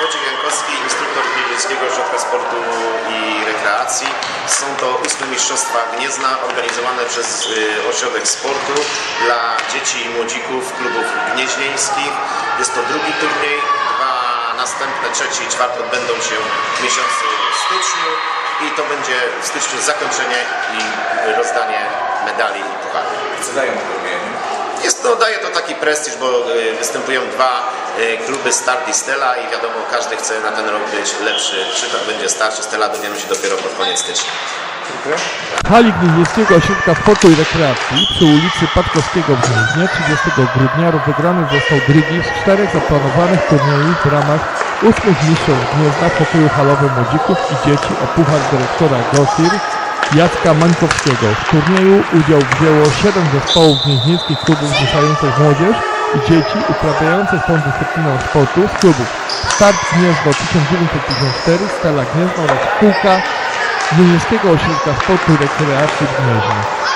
Wojciech Jankowski, instruktor Gnieźnieńskiego Ośrodka Sportu i Rekreacji. Są to ósme Mistrzostwa Gniezna organizowane przez y, Ośrodek Sportu dla dzieci i młodzików klubów gnieźnieńskich. Jest to drugi turniej. Dwa następne, trzeci i czwarty odbędą się w miesiącu styczniu i to będzie w styczniu zakończenie i rozdanie medali i pucharów. Co dają odrobienie? To, daje to taki prestiż, bo y, występują dwa y, kluby Start i Stella i wiadomo, każdy chce na ten rok być lepszy. Przykład będzie starszy, Stella dowiemy się dopiero pod koniec stycznia. Hali Gnieźnieńskiego Ośrodka Sportu i Rekreacji przy ulicy Patkowskiego w Gnieźnie 30 grudnia rozegrany został drugi z czterech zaplanowanych turniejów w ramach ósmych mistrzostw Gniezna w pokoju halowym młodzików i dzieci o puchar dyrektora GOSIR Jacka Mańkowskiego. W turnieju udział wzięło 7 zespołów gnieźnieńskich klubów zrzeszających młodzież i dzieci uprawiających tą dyscypliną sportu z klubów Start Gniezno 1954, Stella Gniezno oraz Spółka Gnieźnieńskiego Ośrodka Sportu i Rekreacji w Gnieźnie.